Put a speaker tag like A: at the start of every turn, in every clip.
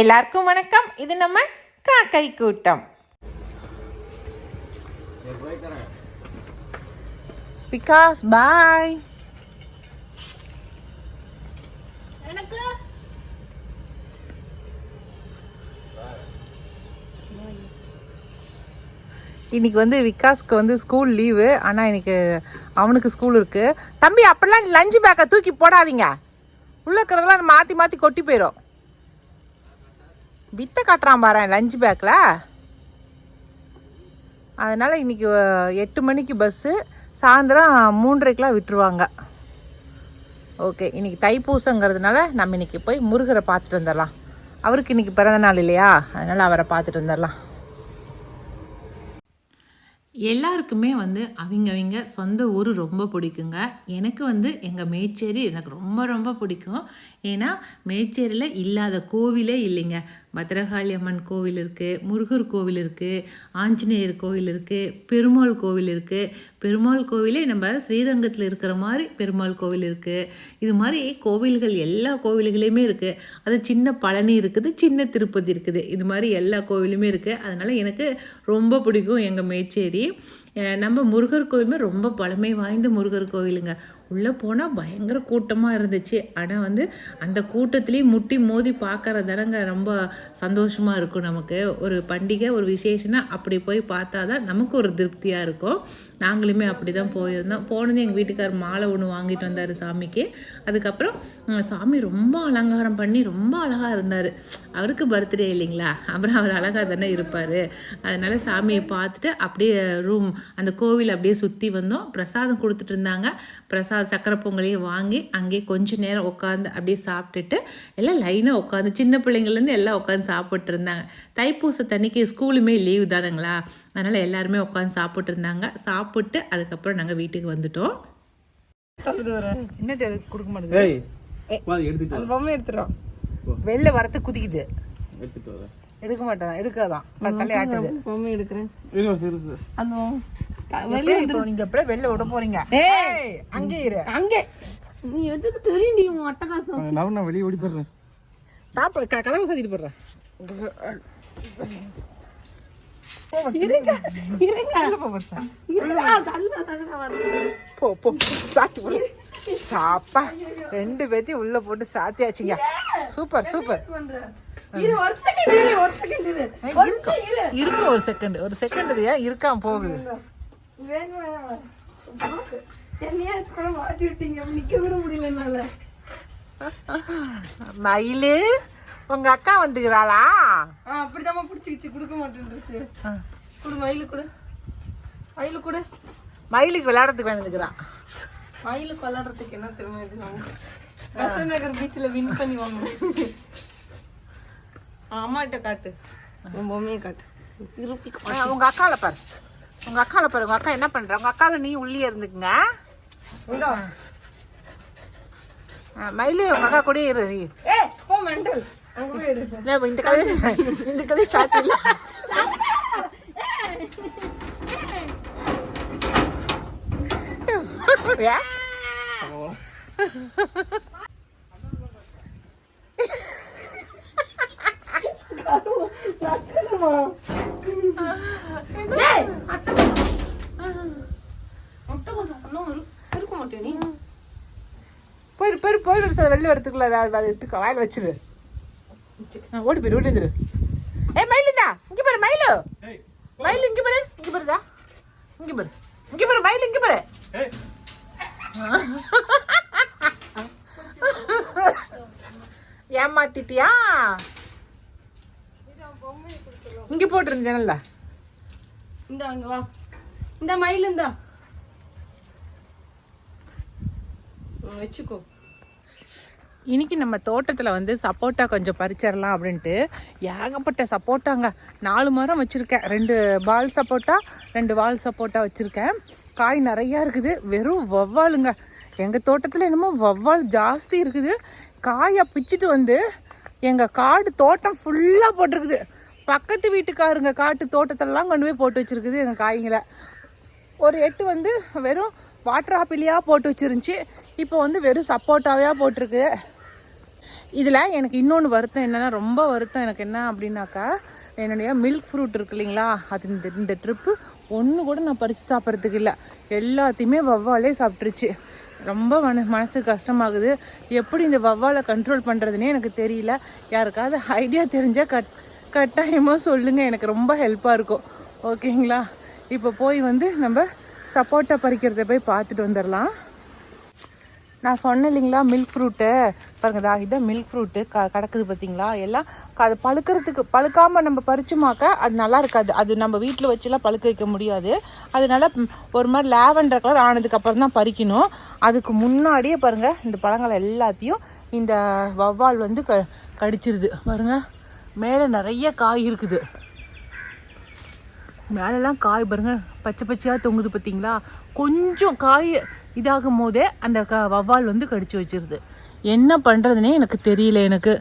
A: எல்லாருக்கும் வணக்கம். இது நம்ம காக்கை கூட்டம். பிகாஸ் பாய் இன்னைக்கு வந்து விகாஸ்க்கு வந்து ஸ்கூல் லீவு ஆனால் இன்னைக்கு அவனுக்கு ஸ்கூல் இருக்கு. தம்பி அப்படிலாம் லஞ்சு பேக்கை தூக்கி போடாதீங்க. உள்ள இருக்கிறதெல்லாம் மாற்றி மாற்றி கொட்டி போயிடும் வித்தை காட்டுறான் பாரு லஞ்ச் பேக்கில் அதனால் இன்னைக்கு எட்டு மணிக்கு பஸ்ஸு சாயந்தரம் மூன்றரைக்கெலாம் விட்டுருவாங்க. ஓகே இன்றைக்கி தைப்பூசங்கிறதுனால நம்ம இன்னைக்கு போய் முருகரை பார்த்துட்டு வந்துடலாம். அவருக்கு இன்றைக்கி பிறந்த நாள் இல்லையா? அதனால் அவரை பார்த்துட்டு வந்துடலாம். எல்லாருக்குமே வந்து அவங்க அவங்க சொந்த ஊர் ரொம்ப பிடிக்குங்க. எனக்கு வந்து எங்கள் மேச்சேரி எனக்கு ரொம்ப ரொம்ப பிடிக்கும். ஏன்னா மேச்சேரியில் இல்லாத கோவிலே இல்லைங்க. பத்ரகாளி அம்மன் கோவில் இருக்குது முருகர் கோவில் இருக்குது ஆஞ்சநேயர் கோவில் இருக்குது பெருமாள் கோவில் இருக்குது பெருமாள் கோவிலே நம்ம ஸ்ரீரங்கத்தில் இருக்கிற மாதிரி பெருமாள் கோவில் இருக்குது இது மாதிரி கோவில்கள் எல்லா கோவில்களையுமே இருக்குது அது சின்ன பழனி இருக்குது சின்ன திருப்பதி இருக்குது. இது மாதிரி எல்லா கோவிலுமே இருக்குது அதனால் எனக்கு ரொம்ப பிடிக்கும் எங்கள் மேச்சேரி. நம்ம முருகர் கோவிலுமே ரொம்ப பழமை வாய்ந்த முருகர் கோவிலுங்க. உள்ளே போனால் பயங்கர கூட்டமாக இருந்துச்சு. ஆனால் வந்து அந்த கூட்டத்துலேயும் முட்டி மோதி பார்க்கறதானங்க ரொம்ப சந்தோஷமாக இருக்கும் நமக்கு. ஒரு பண்டிகை ஒரு விசேஷம்னா அப்படி போய் பார்த்தா தான் நமக்கு ஒரு திருப்தியாக இருக்கும். நாங்களுமே அப்படி தான் போயிருந்தோம். போனது எங்கள் வீட்டுக்கார் மாலை ஒன்று வாங்கிட்டு வந்தார் சாமிக்கு. அதுக்கப்புறம் சாமி ரொம்ப அலங்காரம் பண்ணி ரொம்ப அழகாக இருந்தார். அவருக்கு பர்த்டே இல்லைங்களா? அப்புறம் அவர் அழகாக தானே இருப்பார். அதனால் சாமியை பார்த்துட்டு அப்படியே ரூம் அந்த கோவில் அப்படியே சுற்றி வந்தோம். பிரசாதம் கொடுத்துட்டு இருந்தாங்க. பிரசாதம் சக்கரை பொங்கலையும் வாங்கி அங்கேயே கொஞ்ச நேரம் உட்காந்து அப்படியே சாப்பிட்டுட்டு எல்லாம் லைனாக உட்காந்து சின்ன பிள்ளைங்கள்லேருந்து எல்லாம் உட்காந்து சாப்பிட்டு இருந்தாங்க. தைப்பூச தண்ணிக்கு ஸ்கூலுமே லீவு தானுங்களா? அதனால் எல்லாருமே உட்காந்து சாப்பிட்டு இருந்தாங்க. சாப்பிட்டு அதுக்கப்புறம் நாங்கள் வீட்டுக்கு வந்துட்டோம். என்ன கொடுக்க மாட்டேங்குது?
B: அந்த பொம்மை
A: வெளில வரத்து குதிக்குது. எடுக்க மாட்டேன். எடுக்காதான். தலையாட்டுது
B: பொம்மை எடுக்கிறேன். அந்த
A: எப்படி இப்போ நீங்க எப்படியே வெளில விட போறீங்க. ஏய், அங்கே இரு.
B: அங்கே. நீ எதுக்கு தெரியுண்டி உன் அட்டகாசம்
C: நான் நான் வெளியே ஓடி போடுறேன்
A: சாப்பிட க- கதவு சாத்திட்டு போடுறேன் போ வர்ஷா.
B: இருங்க
A: உள்ள போ வர்ஷா.
B: இருடா, தள்ளுடா, தள்ளுடா, வருது.
A: போ போ சாத்தி போடு. சாப்பா. ரெண்டு பேத்தையும் உள்ள போட்டு சாத்தியாச்சுங்க. Super super. இருக்கு. ஒரு செகண்ட் ஒரு செகண்ட் ஏன் இருக்காம போகுது?
B: வேணும். என்னையா கூட மாட்டி விட்டீங்க? நிக்க விட முடியல என்னால.
A: மயிலு உங்க அக்கா வந்துக்கிறாளா?
B: அப்படிதாம்மா பிடிச்சிக்கிச்சு. கொடுக்க மாட்டேன்ருச்சு கொடு மயிலு கொடு. மயிலு கொடு.
A: மயிலுக்கு விளையாடுறதுக்கு வந்துக்கிறான்
B: மயிலுக்கு விளையாடுறதுக்கு என்ன திறமை இது பெசன்ட் நகர் பீச்ல வின் பண்ணி வாங்கணும். அம்மா கிட்ட. உன் பொம்மையை காட்டு. திருப்பி
A: உங்க அக்கால பாரு. உங்க அக்கால பாரு உங்க அக்கா என்ன பண்ற? உங்க அக்கால நீ உள்ளே இருந்துக்குங்க. மயிலு உங்க அக்கா கூட இரு நீ. இந்த கதை இந்த கதை சாத்தி இல்ல போயிரு போயிரு போயிரு சார். வெளில வரத்துக்குள்ள அது வாயில் வச்சிரு. ஓடி போயிரு ஓடி வந்துரு. ஏ மயிலுதா இங்க பாரு மயிலு.
C: ஏய்
A: மயில் இங்க பாரு. இங்க பாருதா இங்க பாரு. இங்க பாரு மயில் இங்க பாரு.
C: ஏய்
A: ஏமாத்திட்டியா? இங்க போட்டுருந்த ஜன்னல்ல.
B: இந்த அங்க வா. இந்த மயில் இந்தா. வச்சுக்கோ.
A: இன்னைக்கு நம்ம தோட்டத்தில் வந்து சப்போட்டா கொஞ்சம் பறிச்சிடலாம் அப்படின்ட்டு ஏகப்பட்ட சப்போட்டாங்க. நாலு மரம் வச்சுருக்கேன். ரெண்டு பால் சப்போட்டா ரெண்டு வால் சப்போட்டா வச்சுருக்கேன். காய் நிறையா இருக்குது. வெறும் வவ்வாலுங்க எங்கள் தோட்டத்தில் என்னமோ வவ்வால் ஜாஸ்தி இருக்குது. காயை பிச்சுட்டு வந்து எங்கள் காடு தோட்டம் ஃபுல்லாக போட்டிருக்குது. பக்கத்து வீட்டுக்காருங்க காட்டு தோட்டத்திலலாம் கொண்டு போய் போட்டு வச்சுருக்குது எங்கள் காய்களை ஒரு எட்டு வந்து வெறும் வாட்டர் ஆப்பிளியாக போட்டு வச்சுருந்துச்சி. இப்போ வந்து வெறும் சப்போட்டாவையாக போட்டிருக்கு. இதில் எனக்கு இன்னொன்று வருத்தம் என்னன்னா ரொம்ப வருத்தம் எனக்கு என்ன அப்படின்னாக்கா என்னுடைய மில்க் ஃப்ரூட் இருக்கு இல்லைங்களா அது இந்த இந்த ட்ரிப்பு ஒன்று கூட நான் பறித்து சாப்பிட்றதுக்கு இல்லை. எல்லாத்தையுமே வவ்வாலே சாப்பிட்ருச்சு ரொம்ப மன மனசு கஷ்டமாகுது. எப்படி இந்த வவ்வாலை கண்ட்ரோல் பண்ணுறதுனே எனக்கு தெரியல. யாருக்காவது ஐடியா தெரிஞ்சால் கட் கட்டாயமாக சொல்லுங்கள் எனக்கு ரொம்ப ஹெல்ப்பாக இருக்கும். ஓகேங்களா இப்போ போய் வந்து நம்ம சப்போட்டா பறிக்கிறத போய் பார்த்துட்டு வந்துடலாம் நான் சொன்னேன் இல்லைங்களா மில்க் ஃப்ரூட்டு பாருங்க இதா இதான் மில்க் ஃப்ரூட்டு க கிடக்குது பார்த்தீங்களா எல்லாம் அது பழுக்கிறதுக்கு பழுக்காமல் நம்ம பறிச்சுமாக்க அது நல்லா இருக்காது. அது நம்ம வீட்டில் வச்சுலாம் பழுக்க வைக்க முடியாது. அதனால ஒரு மாதிரி லேவண்டர் கலர் ஆனதுக்கப்புறம் தான் பறிக்கணும். அதுக்கு முன்னாடியே பாருங்கள் இந்த பழங்களை எல்லாத்தையும் இந்த வவ்வால் வந்து க கடிச்சிருது. பாருங்கள் மேலே நிறைய காய் இருக்குது. மேலெல்லாம் காய் பாருங்க பச்சை பச்சையாக தொங்குது பார்த்தீங்களா கொஞ்சம் காய் இதாகும் போதே அந்த க வவ்வால் வந்து கடிச்சு வச்சிருது. என்ன பண்ணுறதுனே எனக்கு தெரியல எனக்கு.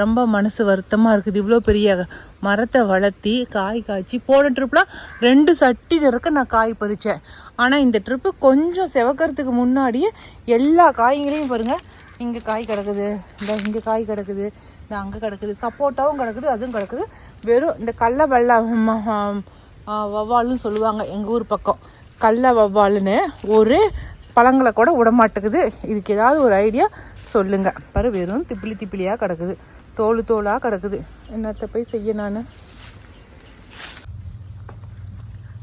A: ரொம்ப மனசு வருத்தமாக இருக்குது. இவ்வளோ பெரிய மரத்தை வளர்த்தி காய் காய்ச்சி போன ட்ரிப்லாம் ரெண்டு சட்டி நிறக்க நான் காய் பறித்தேன் ஆனால் இந்த ட்ரிப்பு கொஞ்சம் செவக்கிறதுக்கு முன்னாடியே எல்லா காய்களையும் பாருங்கள் இங்கே காய் கிடக்குது இந்த இங்கே காய் கிடக்குது. இந்த அங்கே கிடக்குது. சப்போட்டாவும் கிடக்குது அதுவும் கிடக்குது. வெறும் இந்த கடல வெள்ளை ம- வவ்வால்னு சொல்லுவாங்க எங்கள் ஊர் பக்கம். கடல வவ்வாலுன்னு ஒரு பழங்களை கூட விட மாட்டேங்குது. இதுக்கு ஏதாவது ஒரு ஐடியா சொல்லுங்கள் பாரு வெறும் திப்பிலி திப்பிலியாக கிடக்குது. தோல் தோலாக கிடக்குது. என்னத்தை போய் செய்ய நான்?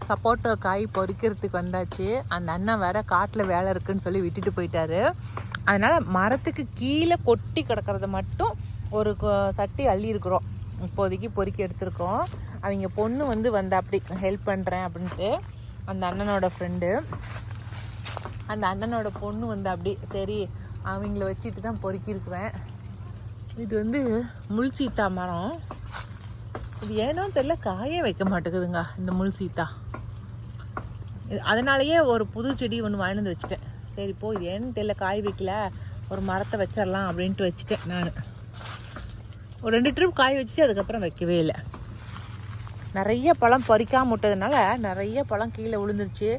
A: சப்போட்டா காய் பொறிக்கிறதுக்கு வந்தாச்சு. அந்த அண்ணன் வேற காட்டில் வேலை இருக்குன்னு சொல்லி விட்டுட்டு போயிட்டாரு. அதனால் மரத்துக்கு கீழே கொட்டி கிடக்கிறத மட்டும் ஒரு சட்டி அள்ளி இருக்கிறோம் இப்போதைக்கு பொறுக்கி எடுத்திருக்கோம். அவங்க பொண்ணு வந்து வந்த அப்படி ஹெல்ப் பண்ணுறேன் அப்படின்ட்டு அந்த அண்ணனோட ஃப்ரெண்டு அந்த அண்ணனோட பொண்ணு வந்து அப்படி சரி அவங்கள வச்சுட்டு தான் பொறுக்கியிருக்கிறேன். இது வந்து முள் சீத்தா மரம். இது ஏனோ தெரியல காயே வைக்க மாட்டேங்குதுங்க இந்த முள் சீத்தா. இது அதனாலயே ஒரு புது செடி ஒன்று வாங்கிட்டு வந்து வச்சுட்டேன். சரி போ இது ஏன்னு தெரியல காய் வைக்கல ஒரு மரத்தை வச்சிடலாம் அப்படின்ட்டு வச்சுட்டேன் நான். ஒரு ரெண்டு ட்ரிப் காய் வச்சுட்டு அதுக்கப்புறம் வைக்கவே இல்லை. நிறைய பழம் பறிக்காம விட்டதுனால நிறைய பழம் கீழே விழுந்துருச்சு.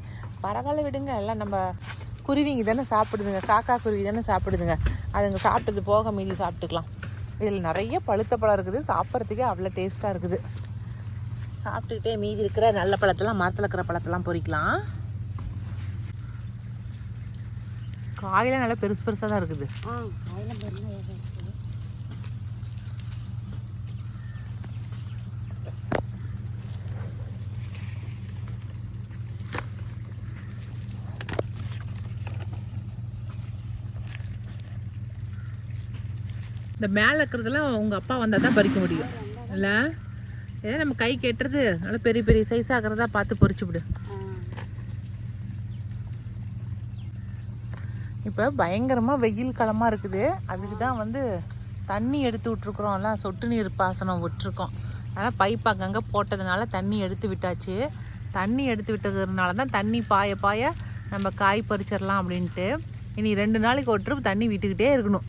A: பரவாயில்ல விடுங்க. எல்லாம் நம்ம குருவிங்க தானே சாப்பிடுதுங்க. காக்கா குருவி தானே சாப்பிடுதுங்க. அதுங்க சாப்பிட்டது போக மீதி சாப்பிட்டுக்கலாம். இதில் நிறைய பழுத்த பழம் இருக்குது. சாப்பிட்றதுக்கே அவ்வளோ டேஸ்ட்டாக இருக்குது. சாப்பிட்டுக்கிட்டே மீதி இருக்கிற நல்ல பழத்தெல்லாம் மரத்தில் இருக்கிற பழத்தெல்லாம் பொறிக்கலாம். காயெல்லாம் நல்லா பெருசு பெருசாக தான் இருக்குது. இந்த மேலே இருக்கிறதெல்லாம் உங்கள் அப்பா வந்தால் தான் பறிக்க முடியும். இல்லை? ஏதோ நம்ம கை கெட்டுறது. நல்லா பெரிய பெரிய சைஸ் ஆகிறதா பார்த்து பொறிச்சு விடு. இப்போ பயங்கரமாக வெயில் காலமாக இருக்குது. அதுக்கு தான் வந்து தண்ணி எடுத்து விட்ருக்குறோம் எல்லாம் சொட்டு நீர் பாசனம் விட்டுருக்கோம். அதனால் பைப் அங்கங்கே போட்டதுனால தண்ணி எடுத்து விட்டாச்சு. தண்ணி எடுத்து விட்டதுனால தான் தண்ணி பாய பாய நம்ம காய் பறிச்சிடலாம் அப்படின்ட்டு. இனி ரெண்டு நாளைக்கு ஒரு ட்ரிப் தண்ணி விட்டுக்கிட்டே இருக்கணும்.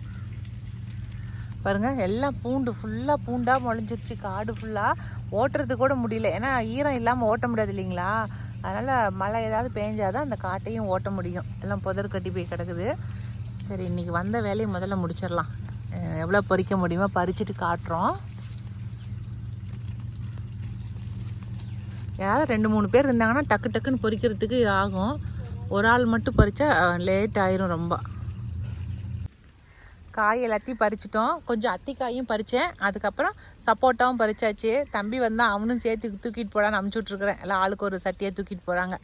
A: பாருங்க எல்லாம் பூண்டு ஃபுல்லாக பூண்டாக முளைஞ்சிருச்சு. காடு ஃபுல்லாக ஓட்டுறது கூட முடியல. ஏன்னா ஈரம் இல்லாமல் ஓட்ட முடியாது இல்லைங்களா? அதனால் மழை ஏதாவது பேஞ்சாதான் அந்த காட்டையும் ஓட்ட முடியும். எல்லாம் புதர் கட்டி போய் கிடக்குது. சரி இன்னைக்கு வந்த வேலையை முதல்ல முடிச்சிடலாம். எவ்வளோ பறிக்க முடியுமோ பறிச்சுட்டு காட்டுறோம். யாராவது ரெண்டு மூணு பேர் இருந்தாங்கன்னா டக்கு டக்குன்னு பொறிக்கிறதுக்கு ஆகும். ஒரு ஆள் மட்டும் பறித்தா லேட் ஆயிரும் ரொம்ப. காய் எல்லாத்தையும் பறிச்சிட்டோம். கொஞ்சம் அத்திக்காயும் பறித்தேன் அதுக்கப்புறம் சப்போட்டாவும் பறிச்சாச்சு. தம்பி வந்தால் அவனும் சேர்த்து தூக்கிட்டு போடான்னு அமுச்சுட்ருக்குறேன் எல்லாம் ஆளுக்கு ஒரு சட்டியாக தூக்கிட்டு போகிறாங்க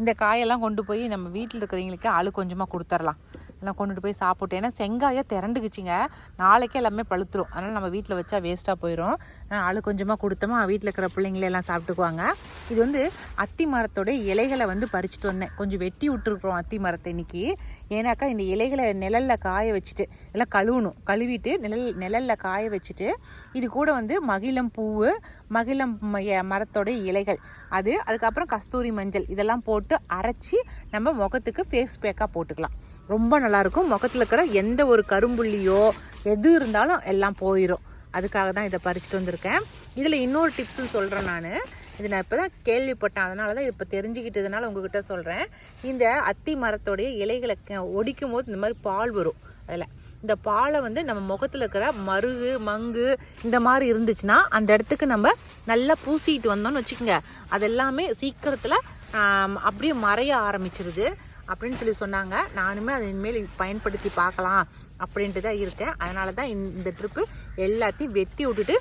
A: இந்த காயெல்லாம் கொண்டு போய் நம்ம வீட்டில் இருக்கிறவங்களுக்கு ஆளு கொஞ்சமாக கொடுத்துர்லாம். எல்லாம் கொண்டுட்டு போய் சாப்பிட்டு ஏன்னா செங்காயை திரண்டுக்குச்சிங்க. நாளைக்கே எல்லாமே பழுத்துரும். அதனால் நம்ம வீட்டில் வச்சா வேஸ்ட்டாக போயிடும் அதனால் ஆளு கொஞ்சமாக கொடுத்தோமா வீட்டில் இருக்கிற பிள்ளைங்களே எல்லாம் சாப்பிட்டுக்குவாங்க. இது வந்து அத்தி மரத்தோட இலைகளை வந்து பறிச்சுட்டு வந்தேன். கொஞ்சம் வெட்டி விட்டுருக்குறோம் அத்தி மரத்தை இன்னைக்கு. ஏன்னாக்கா இந்த இலைகளை நிழலில் காய வச்சுட்டு எல்லாம் கழுவணும். கழுவிட்டு நிழல் நிழலில் காய வச்சுட்டு இது கூட வந்து மகிழம் பூவு மகிழம் எ- மரத்தோட இலைகள். அது அதுக்கப்புறம் கஸ்தூரி மஞ்சள் இதெல்லாம் போட்டு அரைச்சி நம்ம முகத்துக்கு ஃபேஸ் பேக்காக போட்டுக்கலாம். ரொம்ப நல்லாயிருக்கும். முகத்தில் இருக்கிற எந்த ஒரு கரும்புள்ளியோ எது இருந்தாலும் எல்லாம் போயிடும் அதுக்காக தான் இதை பறிச்சுட்டு வந்திருக்கேன். இதில் இன்னொரு டிப்ஸும் சொல்கிறேன் நான். இது நான் இப்போ தான் கேள்விப்பட்டேன். அதனால தான் இப்போ தெரிஞ்சுக்கிட்டதுனால உங்ககிட்ட சொல்கிறேன் இந்த அத்தி மரத்தோடைய இலைகளை க- ஒடிக்கும் போது இந்த மாதிரி பால் வரும். அதில். இந்த பாலை வந்து நம்ம முகத்தில் இருக்கிற மருகு மங்கு இந்த மாதிரி இருந்துச்சுன்னா அந்த இடத்துக்கு நம்ம நல்லா பூசிட்டு வந்தோம்னு வச்சுக்கோங்க. அதெல்லாமே சீக்கிரத்தில் அப்படியே மறைய ஆரம்பிச்சிருது. அப்படின்னு சொல்லி சொன்னாங்க. நானுமே அதை இனிமேல் பயன்படுத்தி பார்க்கலாம் அப்படின்ட்டு தான் இருக்கேன். அதனால தான் இந்த ட்ரிப்பு எல்லாத்தையும் வெட்டி விட்டுட்டு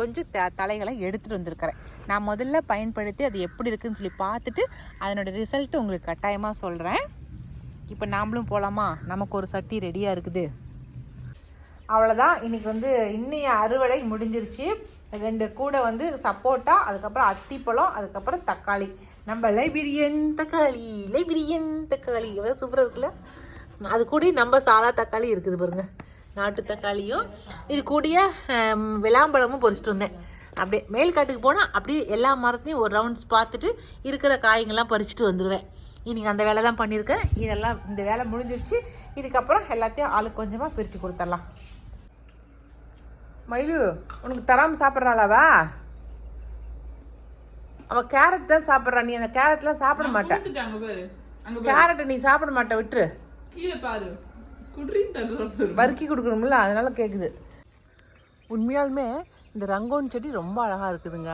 A: கொஞ்சம் த தலைகளை எடுத்துகிட்டு வந்திருக்கிறேன். நான் முதல்ல பயன்படுத்தி அது எப்படி இருக்குன்னு சொல்லி பார்த்துட்டு அதனோட ரிசல்ட்டு உங்களுக்கு கட்டாயமாக சொல்கிறேன் இப்போ நாமளும் போகலாமா நமக்கு ஒரு சட்டி ரெடியாக இருக்குது. அவ்வளோதான் இன்றைக்கி வந்து இன்னைய அறுவடை முடிஞ்சிருச்சு. ரெண்டு கூட வந்து சப்போட்டா அதுக்கப்புறம் அத்திப்பழம் அதுக்கப்புறம் தக்காளி. நம்ம லைபிரியன் தக்காளி லைபிரியன் தக்காளி. எவ்வளோ சூப்பராக இருக்குல்ல? அது கூட நம்ம சாதா தக்காளி இருக்குது பாருங்க. நாட்டு தக்காளியும் இது கூடிய விளாம்பழமும் பொறிச்சிட்டு வந்தேன். அப்படியே மேல்காட்டுக்கு போனால் அப்படியே எல்லா மரத்தையும் ஒரு ரவுண்ட்ஸ் பார்த்துட்டு இருக்கிற காய்ங்கள்லாம் பறிச்சுட்டு வந்துடுவேன் இன்றைக்கி அந்த வேலை தான் பண்ணியிருக்கேன். இதெல்லாம் இந்த வேலை முடிஞ்சிருச்சு. இதுக்கப்புறம் எல்லாத்தையும் ஆளுக்கு கொஞ்சமாக பிரித்து கொடுத்துடலாம். மயிலு உனக்கு தராமல் சாப்பிட்றாளாவா? அவ கேரட் தான் சாப்பிட்றா. நீ அந்த கேரட்லாம் சாப்பிட மாட்டேன் கேரட்டை நீ சாப்பிட மாட்ட விட்டுரு. வறுக்கி கொடுக்கணும்ல அதனால கேட்குது உண்மையாலுமே இந்த ரங்கோன் செடி ரொம்ப அழகாக இருக்குதுங்க.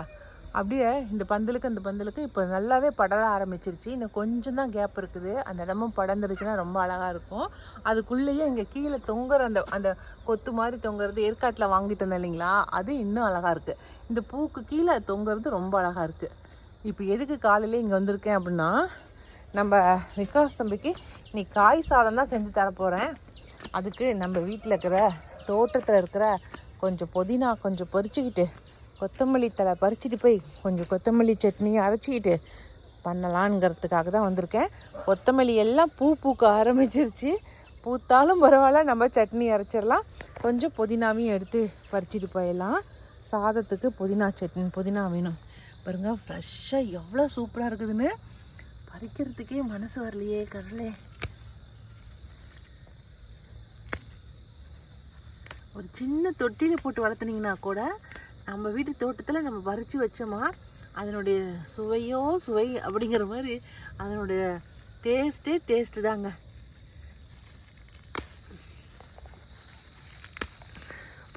A: அப்படியே இந்த பந்தலுக்கு அந்த பந்தலுக்கு இப்போ நல்லாவே படர ஆரம்பிச்சிருச்சு. இன்னும் கொஞ்சம் தான் கேப் இருக்குது. அந்த இடமும் படர்ந்துருச்சுன்னா ரொம்ப அழகாக இருக்கும். அதுக்குள்ளேயே இங்கே கீழே தொங்குற அந்த அந்த கொத்து மாதிரி தொங்குறது ஏற்காட்டில் வாங்கிட்டு வந்தேன் இல்லைங்களா? அது இன்னும் அழகாக இருக்குது இந்த பூக்கு கீழே தொங்குறது ரொம்ப அழகாக இருக்குது இப்போ எதுக்கு காலையிலே இங்கே வந்திருக்கேன் அப்படின்னா நம்ம விகாஸ் தம்பிக்கு நீ காய் சாதம் தான் செஞ்சு தரப்போகிறேன் அதுக்கு நம்ம வீட்டில் இருக்கிற தோட்டத்தில் இருக்கிற கொஞ்சம் புதினா கொஞ்சம் பறிச்சுக்கிட்டு கொத்தமல்லி தலை பறிச்சுட்டு போய் கொஞ்சம் கொத்தமல்லி சட்னியும் அரைச்சிக்கிட்டு பண்ணலான்ங்கிறதுக்காக தான் வந்திருக்கேன். கொத்தமல்லி எல்லாம் பூ பூக்க ஆரம்பிச்சிருச்சு. பூத்தாலும் பரவாயில்ல நம்ம சட்னி அரைச்சிடலாம். கொஞ்சம் புதினாவையும் எடுத்து பறிச்சுட்டு போயிடலாம். சாதத்துக்கு புதினா சட்னி புதினா வேணும். பாருங்க ஃப்ரெஷ்ஷாக எவ்வளோ சூப்பராக இருக்குதுன்னு. பறிக்கிறதுக்கே மனசு வரலையே கடலே ஒரு சின்ன தொட்டியில் போட்டு வளர்த்துனீங்கன்னா கூட நம்ம வீட்டு தோட்டத்தில் நம்ம பறித்து வச்சோமா அதனுடைய சுவையோ சுவை அப்படிங்கிற மாதிரி அதனுடைய டேஸ்ட்டே டேஸ்ட்டு தாங்க.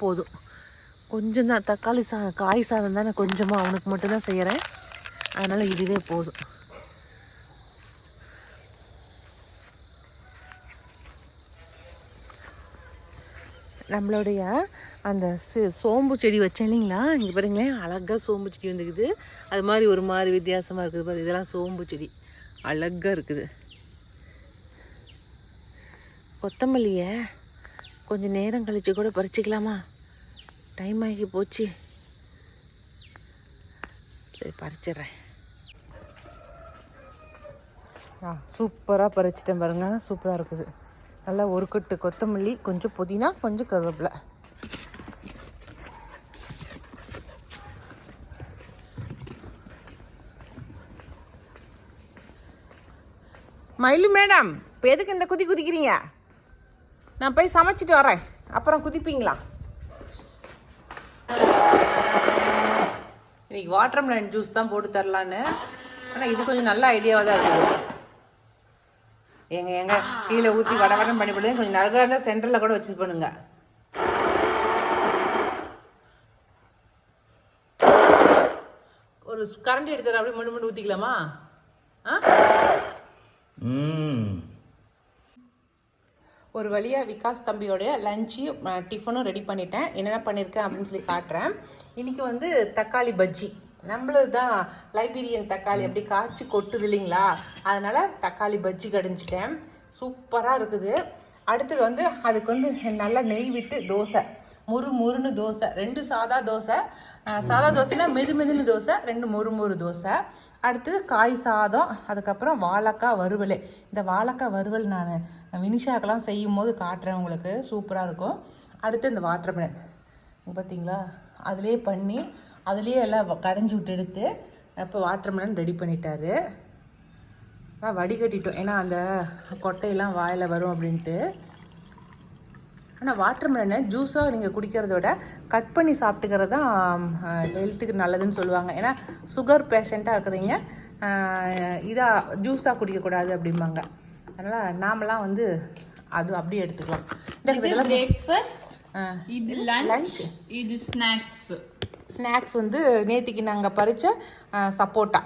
A: போதும். கொஞ்சம் தான் தக்காளி சாதம் காய் சாதம் தானே கொஞ்சமாக அவனுக்கு மட்டும்தான் செய்கிறேன் அதனால் இதுவே போதும். நம்மளுடைய அந்த சோம்பு செடி வச்சேன் இல்லைங்களா? இங்கே பாருங்களேன் அழகாக சோம்பு செடி வந்துக்குது. அது மாதிரி ஒரு மாதிரி வித்தியாசமாக இருக்குது பாரு இதெல்லாம் சோம்பு செடி. அழகாக இருக்குது. கொத்தமல்லியை கொஞ்சம் நேரம் கழித்து கூட பறிச்சிக்கலாமா? டைம் ஆகி போச்சு. சரி பறிச்சிடுறேன். ஆ சூப்பராக பறிச்சிட்டேன் பாருங்க. சூப்பராக இருக்குது. நல்லா ஒரு கட்டு கொத்தமல்லி கொஞ்சம் புதினா கொஞ்சம் கருவேப்பிலை. மயிலு மேடம் இப்போ எதுக்கு இந்த குதி குதிக்கிறீங்க? நான் போய் சமைச்சிட்டு வரேன். அப்புறம் குதிப்பீங்களா? இன்னைக்கு வாட்டர்மெலன் ஜூஸ் தான் போட்டு தரலான்னு. ஆனால் இது கொஞ்சம் நல்ல ஐடியாவாக தான் இருக்குது. எங்க எங்க கீழே ஊற்றி வட வடம் பண்ணி போடுறது கொஞ்சம் நறுக்காக இருந்தால் சென்டரில் கூட வச்சு பண்ணுங்க. ஒரு கரண்ட் எடுத்து அப்படியே மண்ணு மண்ணு ஊற்றிக்கலாமா ஆ? ஒரு வழியாக விகாஸ் தம்பியோடைய லஞ்சு டிஃபனும் ரெடி பண்ணிட்டேன். என்னென்ன பண்ணியிருக்கேன் அப்படின்னு சொல்லி காட்டுறேன். இன்றைக்கி வந்து தக்காளி பஜ்ஜி. நம்மளது தான் லைபீரியன் தக்காளி அப்படி காய்ச்சி கொட்டுது இல்லைங்களா? அதனால் தக்காளி பஜ்ஜி கடைஞ்சிட்டேன். சூப்பராக இருக்குது. அடுத்தது வந்து அதுக்கு வந்து நல்லா நெய் விட்டு தோசை. முறு முறுன்னு தோசை. ரெண்டு சாதா தோசை. சாதா தோசைனா மெது மெதுன்னு தோசை. ரெண்டு மொறு மொறு தோசை. அடுத்தது காய் சாதம். அதுக்கப்புறம் வாழைக்காய் வறுவல். இந்த வாழைக்காய் வறுவல் நான் வினிஷாக்கெல்லாம் செய்யும் போது காட்டுறேன் உங்களுக்கு. சூப்பராக இருக்கும். அடுத்து இந்த வாட்டர்மெலன். பார்த்தீங்களா? அதுலேயே பண்ணி அதுலேயே எல்லாம் கடைஞ்சி விட்டு எடுத்து இப்போ வாட்டர்மெலன் ரெடி பண்ணிட்டாரு. வடிகட்டிட்டோம். ஏன்னா அந்த கொட்டையெல்லாம் வாயில் வரும் அப்படின்ட்டு. ஆனால் வாட்டர்மெலனை ஜூஸாக நீங்கள் குடிக்கிறத விட கட் பண்ணி சாப்பிட்டுக்கிறது தான் ஹெல்த்துக்கு நல்லதுன்னு சொல்லுவாங்க. ஏன்னா சுகர் பேஷண்ட்டாக இருக்கிறீங்க இதாக ஜூஸாக குடிக்கக்கூடாது அப்படிம்பாங்க. அதனால் நாமெல்லாம் வந்து அது அப்படியே எடுத்துக்கலாம். இந்த
C: பிரேக்ஃபாஸ்ட். இது. லஞ்ச் இது ஸ்நாக்ஸ்
A: ஸ்நாக்ஸ் வந்து நேத்திக்கு நாங்கள் பறிச்ச சப்போட்டா.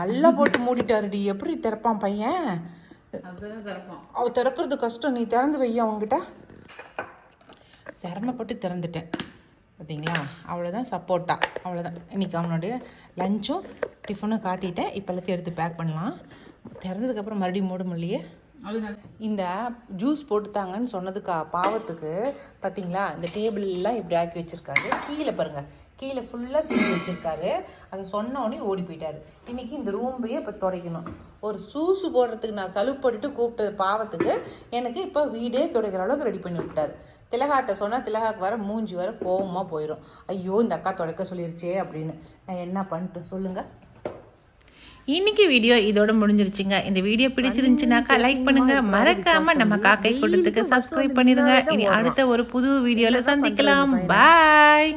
A: நல்லா போட்டு மூடிட்டாருடி. எப்படி திறப்பான் பையன்? அவ திறக்கிறது கஷ்டம். நீ திறந்து வை அவங்ககிட்ட சிரமப்பட்டு திறந்துட்டேன். பார்த்தீங்களா அவ்வளோதான் சப்போட்டா. அவ்வளோதான் இன்னைக்கு அவனுடைய லஞ்சும் டிஃபனும் காட்டிட்டேன். இப்போ எல்லாத்தையும் எடுத்து பேக் பண்ணலாம். திறந்ததுக்கப்புறம் மறுபடியும் மூட முடியலையே.
C: அது நல்ல
A: இந்த ஜூஸ் போட்டுத்தாங்கன்னு சொன்னதுக்கா பாவத்துக்கு பார்த்தீங்களா இந்த டேபிள் எல்லாம் இப்படி ஆக்கி வச்சிருக்காரு. கீழே பாருங்க. கீழே ஃபுல்லாக சீட்டு வச்சுருக்காரு. அதை சொன்ன உடனே ஓடி போயிட்டாரு. இன்றைக்கி இந்த ரூம்பையே இப்போ துடைக்கணும். ஒரு சூசு போடுறதுக்கு நான் சலுப்பட்டுட்டு கூப்பிட்டது பாவத்துக்கு எனக்கு இப்போ வீடே துடைக்கிற அளவுக்கு ரெடி பண்ணி விட்டார். திலகாட்ட சொன்னால் திலகாக்கு வர மூஞ்சி வர கோபமாக போயிடும் ஐயோ இந்த அக்கா துடைக்க சொல்லிருச்சே அப்படின்னு. நான் என்ன பண்ணிட்டு சொல்லுங்கள் இன்னைக்கு வீடியோ இதோட முடிஞ்சிருச்சுங்க. இந்த வீடியோ பிடிச்சிருந்துச்சுனாக்கா லைக் பண்ணுங்க. மறக்காம நம்ம காக்கை கூட்டத்துக்கு சப்ஸ்கிரைப் பண்ணிடுங்க. இனி அடுத்த ஒரு புது வீடியோல சந்திக்கலாம். பாய்